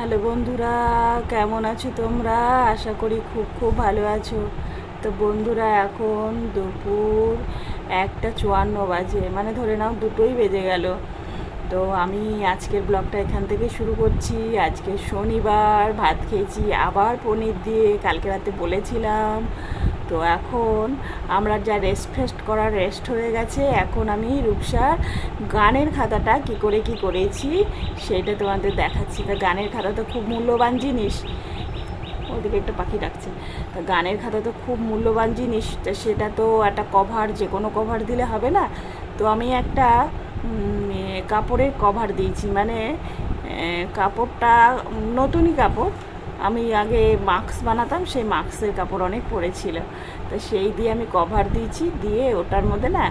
Hello বন্ধুরা, কেমন আছো তোমরা? আশা করি খুব খুব ভালো আছো। তো বন্ধুরা, এখন দুপুর একটা চুয়ান্ন বাজে মানে ধরে নাও দুটোই বেজে গেল। তো আমি আজকের ব্লগটা এখান থেকে শুরু করছি। আজকে শনিবার, ভাত খেয়েছি, আবার পনির দিয়ে কালকে রাতে বলেছিলাম তো এখন আমরা যা রেস্ট ফেস্ট করার রেস্ট হয়ে গেছে, এখন আমি রূপসার গানের খাতাটা কি করে কি করেছি সেটা তোমাদের দেখাচ্ছি। তা গানের খাতা তো খুব মূল্যবান জিনিস। ওদিকে একটা পাখি ডাকছে। তা গানের খাতা তো খুব মূল্যবান জিনিস, তা সেটা তো একটা কভার যে কোনো কভার দিলে হবে না। তো আমি একটা কাপড়ের কভার দিয়েছি। মানে কাপড়টা নতুনই কাপড়। আমি আগে মাস্ক বানাতাম, সেই মাস্কের কাপড় অনেক পড়েছিল তো সেই দিয়ে আমি কভার দিয়েছি, দিয়ে ওটার মধ্যে না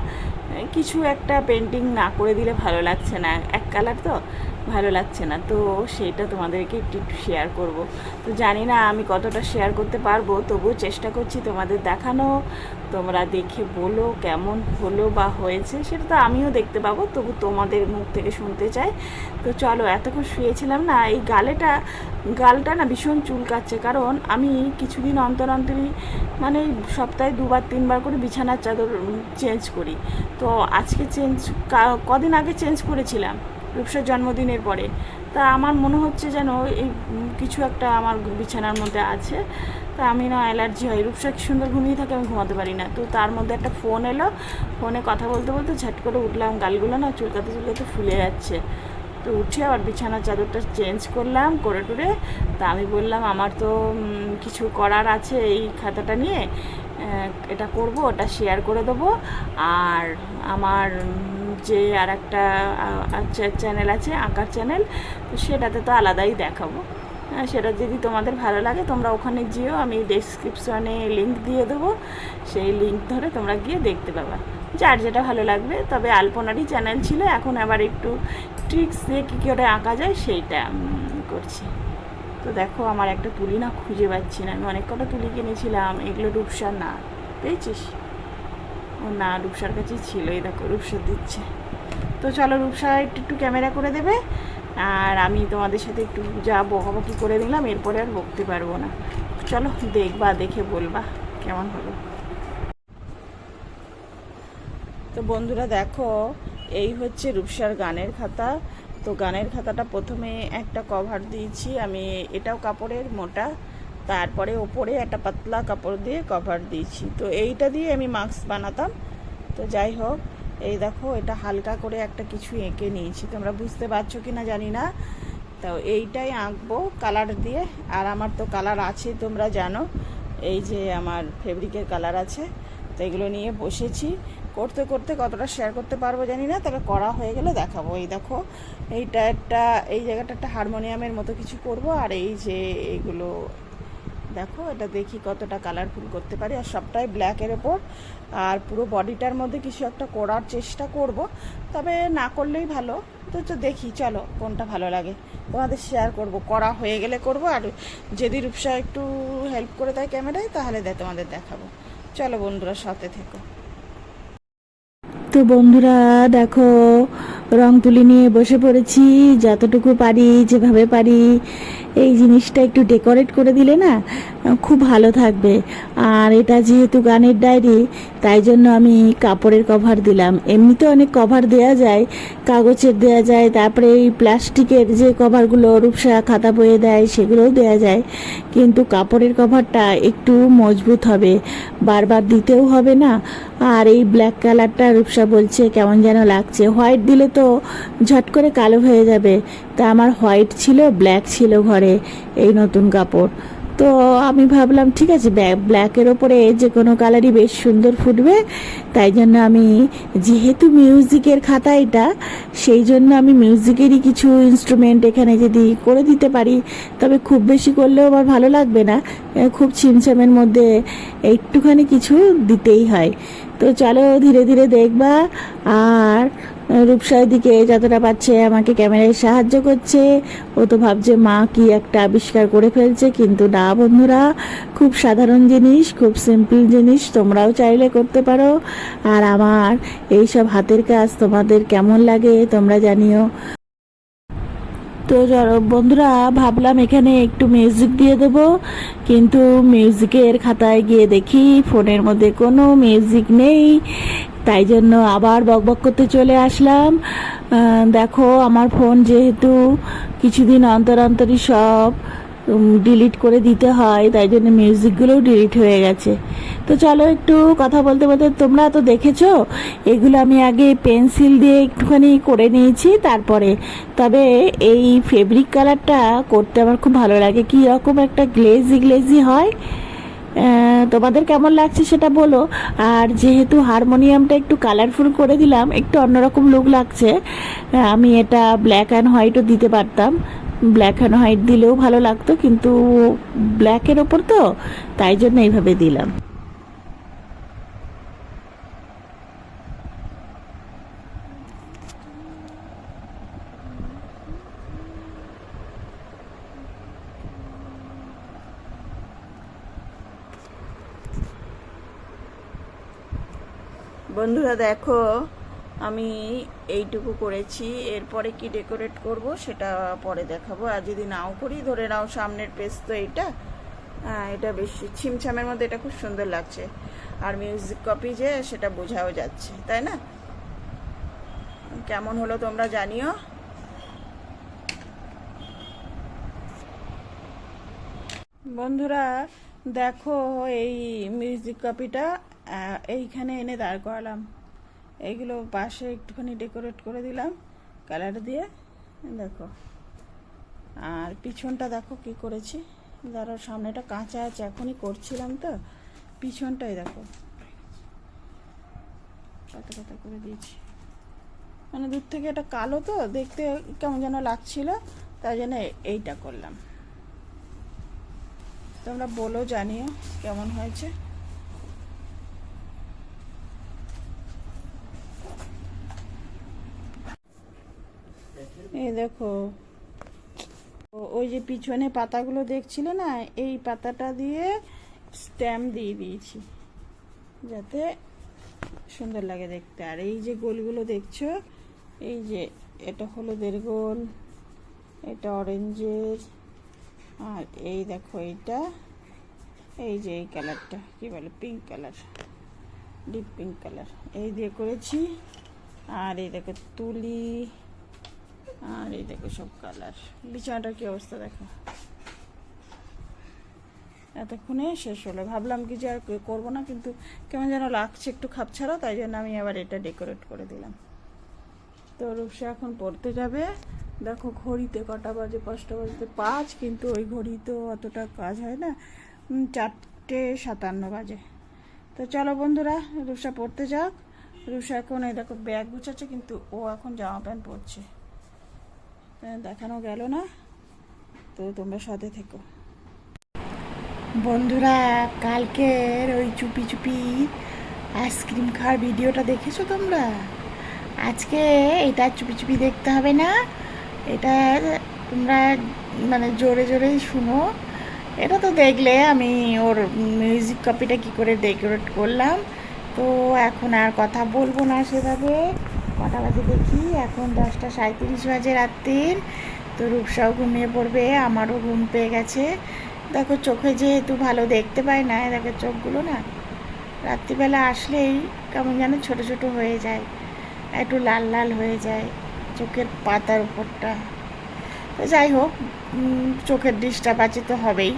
কিছু একটা পেন্টিং না করে দিলে ভালো লাগছে না। এক কালার তো ভালো লাগছে না। তো সেইটা তোমাদেরকে একটু একটু শেয়ার করব। তো জানি না আমি কতটা শেয়ার করতে পারব, তবুও চেষ্টা করছি তোমাদের দেখানো, তোমরা দেখে বলো কেমন হলো বা হয়েছে, সেটা তো আমিও দেখতে পাবো, তবু তোমাদের মুখ থেকে শুনতে চাই। তো চলো, এতক্ষণ শুয়েছিলাম না, এই গালেটা, গালটা না ভীষণ চুলকাচ্ছে, কারণ আমি কিছুদিন অন্তর অন্তরই মানে সপ্তাহে দুবার, তিনবার করে বিছানার চাদর চেঞ্জ করি। তো আজকে চেঞ্জ কদিন আগে চেঞ্জ করেছিলাম। রূপসার জন্মদিনের পরে। তা আমার মনে হচ্ছে যেন এই কিছু একটা আমার বিছানার মধ্যে আছে। তা আমি না অ্যালার্জি হয়। রূপসা কি সুন্দর ঘুমিয়ে থাকে আমি ঘুমাতে পারি না। তো তার মধ্যে একটা ফোন এলো। ফোনে কথা বলতে বলতে ঝাট করে উঠলাম গালগুলো না চুলকাতে চুলকাতে ফুলে যাচ্ছে। তো উঠে আবার বিছানার চাদরটা চেঞ্জ করলাম করে টুরে। তা আমি বললাম, আমার তো কিছু করার আছে এই খাতাটা নিয়ে। এটা করব, ওটা শেয়ার করে দেবো। আর আমার যে আর একটা চ্যানেল আছে আঁকার চ্যানেল তো সেটাতে তো আলাদাই দেখাবো। হ্যাঁ, সেটা যদি তোমাদের ভালো লাগে তোমরা ওখানে যেও আমি ডেসক্রিপশনে লিংক দিয়ে দেবো। সেই লিংক ধরে তোমরা গিয়ে দেখতে পাবে। যার যেটা ভালো লাগবে তবে আলপনারই চ্যানেল ছিল এখন আবার একটু ট্রিক্স দিয়ে কী করে আঁকা যায় সেইটা করছি। তো দেখো আমার একটা তুলি না খুঁজে পাচ্ছি না। আমি অনেক কটা তুলি কিনেছিলাম এগুলো রূপসার না পেয়েছিস ও না, রূপসার কাছেই ছিল এই দেখো রূপসা দিচ্ছে। তো চলো রূপসা একটু একটু ক্যামেরা করে দেবে, আর আমি তোমাদের সাথে একটু যা বকাবকি করে দিলাম এরপরে আর বকতে পারব না। চলো দেখবা, দেখে বলবা, কেমন হলো। তো বন্ধুরা দেখো, এই হচ্ছে রূপসার গানের খাতা। তো গানের খাতাটা প্রথমে একটা কভার দিয়েছি, আমি এটাও কাপড়ের মোটা। তারপরে ওপরে একটা পাতলা কাপড় দিয়ে কভার দিয়েছি। তো এইটা দিয়ে আমি মাস্ক বানাতাম। তো যাই হোক, এই দেখো, এটা হালকা করে একটা কিছু এঁকে নিয়েছি। তোমরা বুঝতে পারছ কি না জানি না। তো এইটাই আঁকবো কালার দিয়ে। আর আমার তো কালার আছে, তোমরা জানো। এই যে আমার ফেব্রিকের কালার আছে। তো এগুলো নিয়ে বসেছি। করতে করতে কতটা শেয়ার করতে পারব জানি না। তবে করা হয়ে গেলে দেখাবো। এই দেখো, এইটা একটা, এই জায়গাটা একটা হারমোনিয়ামের মতো কিছু করব। আর এই যে এইগুলো দেখো, এটা দেখি কতটা কালারফুল করতে পারি। আর সবটাই ব্ল্যাকের ওপর। আর পুরো বডিটার মধ্যে কিছু একটা করার চেষ্টা করব। তবে না করলেই ভালো। তো তো দেখি, চলো, কোনটা ভালো লাগে। তোমাদের শেয়ার করব, করা হয়ে গেলে করব। আর যদি রূপসা একটু হেল্প করে দেয় ক্যামেরায় তাহলে দেয় তোমাদের দেখাবো। চলো বন্ধুরা, সাথে থেকো। তো বন্ধুরা, দেখো, রং তুলি নিয়ে বসে পড়েছি। যতটুকু পারি, যেভাবে পারি এই জিনিসটা একটু ডেকোরেট করে দিলে না, খুব ভালো থাকবে। আর এটা যেহেতু গানের ডায়েরি, তাই জন্য আমি কাপড়ের কভার দিলাম। এমনিতে অনেক কভার দেয়া যায়, কাগজের দেয়া যায়, তারপরে এই প্লাস্টিকের যে কভারগুলো রূপসা খাতা বয়ে দেয়, সেগুলোও দেয়া যায়। কিন্তু কাপড়ের কভারটা একটু মজবুত হবে, বারবার দিতেও হবে না। আর এই ব্ল্যাক কালারটা রূপসা বলছে, কেমন যেন লাগছে। হোয়াইট দিলে তো ঝট করে কালো হয়ে যাবে। তা আমার হোয়াইট ছিল ব্ল্যাক ছিল ঘরে। এই নতুন কাপড়। তো আমি ভাবলাম, ঠিক আছে ব্ল্যাকের ওপরে যে কোনো কালারই বেশ সুন্দর ফুটবে। তাই জন্য আমি, যেহেতু মিউজিকের খাতা এটা, সেই জন্য আমি মিউজিকেরই কিছু ইনস্ট্রুমেন্ট এখানে যদি করে দিতে পারি, তবে খুব বেশি করলেও আমার ভালো লাগবে না। খুব ছিমছামের মধ্যে একটুখানি কিছু দিতেই হয়। তো চলো ধীরে ধীরে দেখবা। আর রূপসার দিকে যতটা পাচ্ছে আমাকে ক্যামেরায় সাহায্য করছে। ও তো ভাবছে, মা কি একটা আবিষ্কার করে ফেলছে। কিন্তু না বন্ধুরা, খুব সাধারণ জিনিস, খুব সিম্পল জিনিস, তোমরাও চাইলে করতে পারো। আর আমার এইসব হাতের কাজ তোমাদের কেমন লাগে তোমরা জানিও। তো বন্ধুরা, ভাবলাম এখানে একটু মিউজিক দিয়ে দেব। কিন্তু মিউজিকের খাতায় গিয়ে দেখি ফোনের মধ্যে কোনো মিউজিক নেই। তাই জন্য আবার বকবক করতে চলে আসলাম। দেখো, আমার ফোন যেহেতু কিছুদিন অন্তর অন্তরই সব ডিলিট করে দিতে হয়, তাই জন্য মিউজিকগুলোও ডিলিট হয়ে গেছে। তো চলো একটু কথা বলতে বলতে, তোমরা তো দেখেছ, এগুলো আমি আগে পেন্সিল দিয়ে একটুখানি করে নিয়েছি, তারপরে। তবে এই ফেব্রিক কালারটা করতে আমার খুব ভালো লাগে। কী রকম একটা গ্লেজি গ্লেজি হয় তোমাদের কেমন লাগছে সেটা বলো। আর যেহেতু হারমোনিয়ামটা একটু কালারফুল করে দিলাম, একটু অন্যরকম লুক লাগছে আমি এটা ব্ল্যাক অ্যান্ড হোয়াইটও দিতে পারতাম। ব্ল্যাক অ্যান্ড হোয়াইট দিলেও ভালো লাগতো, কিন্তু ব্ল্যাকের ওপর তো তাই জন্য এইভাবে দিলাম। বন্ধুরা দেখো আমি এইটুকু করেছি। এরপরে কি ডেকোরেট করব সেটা পরে দেখাবো। আর যদি নাও করি, ধরে নাও সামনের পেজ তো এইটা। হ্যাঁ এটা বেশি ছিমছামের মধ্যে এটা খুব সুন্দর লাগছে। আর মিউজিক কপি যে, সেটা বোঝাও যাচ্ছে, তাই না? কেমন হলো তোমরা জানিও? বন্ধুরা, দেখো এই মিউজিক কপিটা এইখানে এনে দাঁড় করালাম। এইগুলো পাশে একটুখানি ডেকোরেট করে দিলাম কালার দিয়ে, দেখো। আর পিছনটা দেখো কি করেছি। ধরো সামনেটা কাঁচা আছে, এখনই করছিলাম তো। পিছনটাই দেখো। পাতা পাতা করে দিয়েছি। মানে দূর থেকে এটা কালো তো, দেখতে কেমন যেন লাগছিল, তাই জন্য এইটা করলাম। তোমরা বলো, জানিও কেমন হয়েছে। দেখো। ওই যে পিছনে পাতাগুলো দেখছিলে না? এই পাতাটা দিয়ে স্ট্যাম্প দিয়ে দিয়েছি। যাতে সুন্দর লাগে দেখতে। আর এই যে গোলগুলো দেখছ, এই যে এটা হলুদের গোল, এটা অরেঞ্জের আর এই দেখো এইটা, এই যে এই কালারটা কি বলে pink colour deep pink colour এই দিয়ে করেছি। আর এই দেখো তুলি আর এই দেখো সব কালার বিছানাটার কি অবস্থা দেখো? এতক্ষণে শেষ হলো। ভাবলাম কি যে আর করব না, কিন্তু কেমন যেন লাগছে একটু খাপছাড়া, তাই জন্য আমি আবার এটা ডেকোরেট করে দিলাম। তো রূপসা এখন পড়তে যাবে। দেখো ঘড়িতে কটা বাজে, পাঁচটা বাজতে পাঁচ, কিন্তু ওই ঘড়ি তো অতটা কাজ হয় না। চারটে সাতান্ন বাজে। তো চলো বন্ধুরা, রূপসা পড়তে যাক। রূপসা এখন এই দেখো ব্যাগ গুছাচ্ছে, কিন্তু ও এখন জামা প্যান্ট পরছে। দেখানো গেল না। তো তোমরা সাথে থেকো। বন্ধুরা, কালকের ওই চুপি চুপি আইসক্রিম খাওয়ার ভিডিওটা দেখেছ তোমরা? আজকে এটা চুপি চুপি দেখতে হবে না। এটা তোমরা মানে জোরে জোরেই শুনো। এটা তো দেখলে আমি ওর মিউজিক কপিটা কি করে ডেকোরেট করলাম। তো এখন আর কথা বলব না সেভাবে। কটা বাজে দেখি, এখন দশটা সাঁত্রিশ বাজে রাত্রির। তো রূপসাও ঘুমিয়ে পড়বে, আমারও ঘুম পেয়ে গেছে। দেখো চোখে যেহেতু ভালো দেখতে পাই না, দেখো চোখগুলো না রাত্রিবেলা আসলেই কেমন যেন ছোট ছোট হয়ে যায়, একটু লাল লাল হয়ে যায় চোখের পাতার উপরটা। তো যাই হোক চোখের ডিস্টার্ব আছে তো হবেই।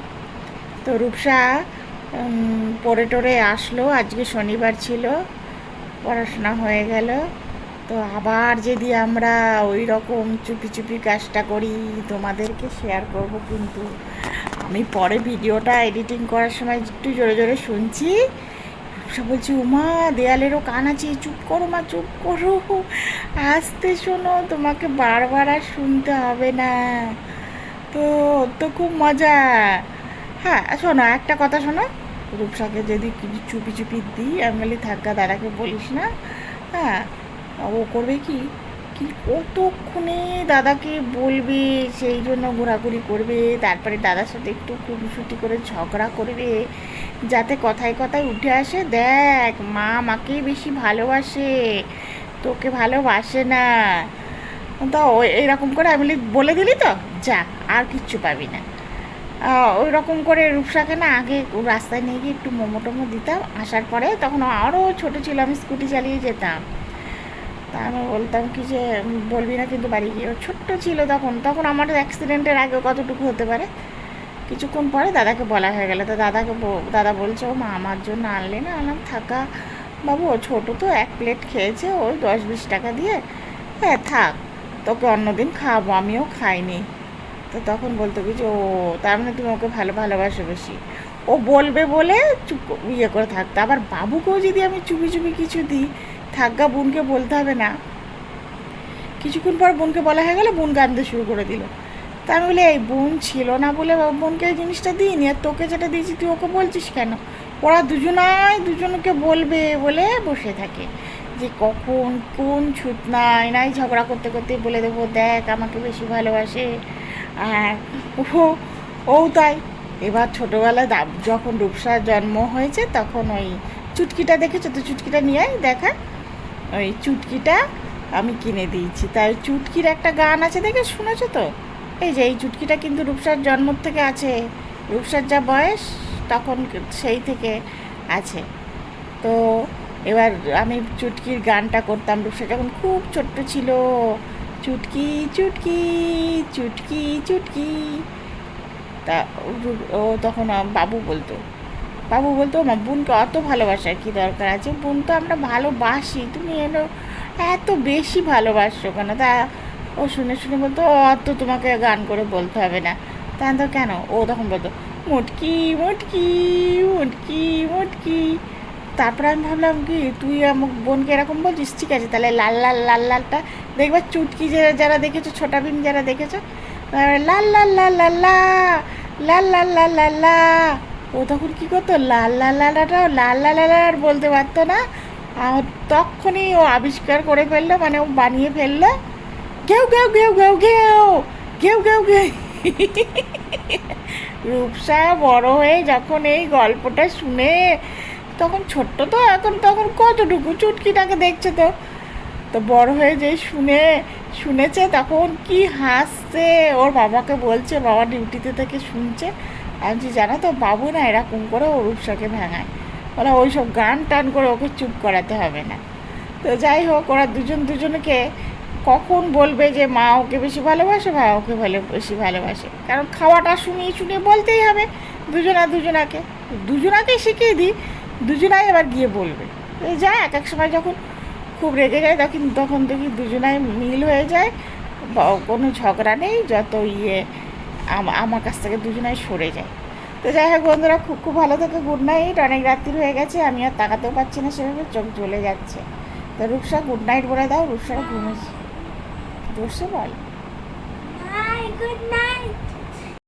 তো রূপসা পরে টরে আসলো, আজকে শনিবার ছিল, পড়াশোনা হয়ে গেল। তো আবার যদি আমরা ওই রকম চুপি চুপি কাজটা করি, তোমাদেরকে শেয়ার করব কিন্তু। আমি পরে ভিডিওটা এডিটিং করার সময় একটু জোরে জোরে শুনছি। সব বলছি, উমা, দেয়ালেরও কান আছে, চুপ করো মা, চুপ করো। আসতে শোনো, তোমাকে বারবার আর শুনতে হবে না। তো তো খুব মজা। হ্যাঁ শোনো, একটা কথা শোনো। রূপসাকে যদি চুপি চুপি দিই, আমি বলি, থাকা দাদাকে বলিস না। হ্যাঁ ও করবে কি? কি কতক্ষণে দাদাকে বলবে, সেই জন্য ঘোরাঘুরি করবে, তারপরে দাদার সাথে একটু খুবসুটি করে ঝগড়া করবে, যাতে কথায় কথায় উঠে আসে, দেখ, মা আমাকেই বেশি ভালোবাসে, তোকে ভালোবাসে না। তো ওই এইরকম করে আমি বলে দিলি তো? যা, আর কিচ্ছু পাবি না। ওই রকম করে রূপসাকে না আগে রাস্তায় নিয়ে গিয়ে একটু মোমো টোমো দিতাম, আসার পরে তখন আরও ছোটো ছিল, আমি স্কুটি চালিয়ে যেতাম। তা আমি বলতাম কি যে বলবি না কিন্তু বাড়ি গিয়ে। ছোট্ট ছিল তখন। তখন আমার অ্যাক্সিডেন্টের আগে কতটুকু হতে পারে? কিছুক্ষণ পরে দাদাকে বলা হয়ে গেল। তো দাদাকে দাদা বলছে, ও মা, আমার জন্য আনলে না আনলাম থাকা। বাবু, ও ছোটো তো, এক প্লেট খেয়েছে, ওই দশ বিশ টাকা দিয়ে। হ্যাঁ থাক, তোকে অন্যদিন খাওয়াবো, আমিও খাইনি। তো তখন বলতো কি যে, ও, তার মানে তুমি ওকে ভালো, ভালোবাসো বেশি। ও বলবে বলে চুপ ইয়ে করে থাকতো। আবার বাবুকেও যদি আমি চুপি চুপি কিছু দিই থাকা বোনকে বলতে হবে না। কিছুক্ষণ পর বোনকে বলা হয়ে গেলে, বোন কাঁদতে শুরু করে দিল। তা আমি বলি, এই বোন ছিল না বলে বোনকে এই জিনিসটা দিইনি, আর তোকে যেটা দিয়েছি তুই ওকে বলছিস কেন? ওরা দুজনাই, দুজনকে বলবে বলে বসে থাকে। যে কখন কোন ছুট নাই নাই ঝগড়া করতে করতে বলে দেবো, দেখ, আমাকে বেশি ভালোবাসে। আর ও ও তাই। এবার ছোটোবেলায় যখন রূপসার জন্ম হয়েছে, তখন ওই চুটকিটা দেখেছ? তো চুটকিটা নিয়ে দেখা। ওই চুটকিটা আমি কিনে দিয়েছি। তাই চুটকির একটা গান আছে, দেখে শুনেছো তো? এই যে, এই চুটকিটা কিন্তু রূপসার জন্ম থেকে আছে। রূপসার যা বয়স, তখন সেই থেকে আছে। তো এবার আমি চুটকির গানটা করতাম। রূপসা যখন খুব ছোট্ট ছিল, চুটকি চুটকি চুটকি চুটকি, তা ও তখন বাবু বলতো বাবু বলতো মা বোনকে অত ভালোবাসার কি দরকার আছে? বোন তো আমরা ভালোবাসি, তুমি এলো এত বেশি ভালোবাসছো কেন? তা ও শুনে শুনে বলতো, অত তোমাকে গান করে বলতে হবে না। তা তো কেন? ও তখন বলতো, মুটকি মুটকি মুটকি মুটকি। তারপরে আমি ভাবলাম কি, তুই আমার বোনকে এরকম বলছিস, ঠিক আছে, তাহলে লাল লাল লাল, লালটা দেখবে, চুটকি যে, যারা দেখেছ, ছোটা ভীম যারা দেখেছ লাল লাল লাল লাল, লা, লাল লাল লাল লাল, লা। ও তখন কি করতো? লাল লাল লালাটাও লাল লাল লাল আর বলতে পারতো না। আর তখনই ও আবিষ্কার করে ফেলল মানে ও বানিয়ে ফেলল। ঘেউ ঘেউ ঘেউ ঘেউ ঘেউ ঘেউ ঘেউ ঘেউ। রূপসা বড় হয়ে যখন এই গল্পটা শুনে, তখন ছোট্ট তো, এখন তখন কতটুকু চুটকিটাকে দেখছে তো। তো বড় হয়ে যে শুনে, শুনেছে তখন কি হাসছে। ওর বাবাকে বলছে, বাবা ডিউটিতে থেকে শুনছে। আমি জানো তো, বাবু না এরকম করে ও রূপসাকে ভাঙায়। ওরা ওই সব গান টান করে ওকে চুপ করাতে হবে না। তো যাই হোক, ওরা দুজন দুজনকে কখন বলবে যে মা ওকে বেশি ভালোবাসে মা ওকে ভালো, বেশি ভালোবাসে? কারণ খাওয়াটা শুনিয়ে শুনিয়ে বলতেই হবে দুজনা দুজনাকে। দুজনাকে শিখিয়ে দিই, দুজনাই এবার গিয়ে বলবে। এই যা, এক এক সময় যখন খুব রেগে যায়, তখন তখন দেখি দুজনাই মিল হয়ে যায়। বা কোনো ঝগড়া নেই, যত ইয়ে আমার কাছ থেকে দুজনাই সরে যায়। তো যাই হোক বন্ধুরা, খুব খুব ভালো থাকে গুড নাইট অনেক রাত্রি হয়ে গেছে আমি আর তাকাতেও পারছি না সেভাবে, চোখ জ্বলে যাচ্ছে। তো রূপসা গুড নাইট বলে দাও। রূপসারা ঘুমেছে দোষে বল। Good night.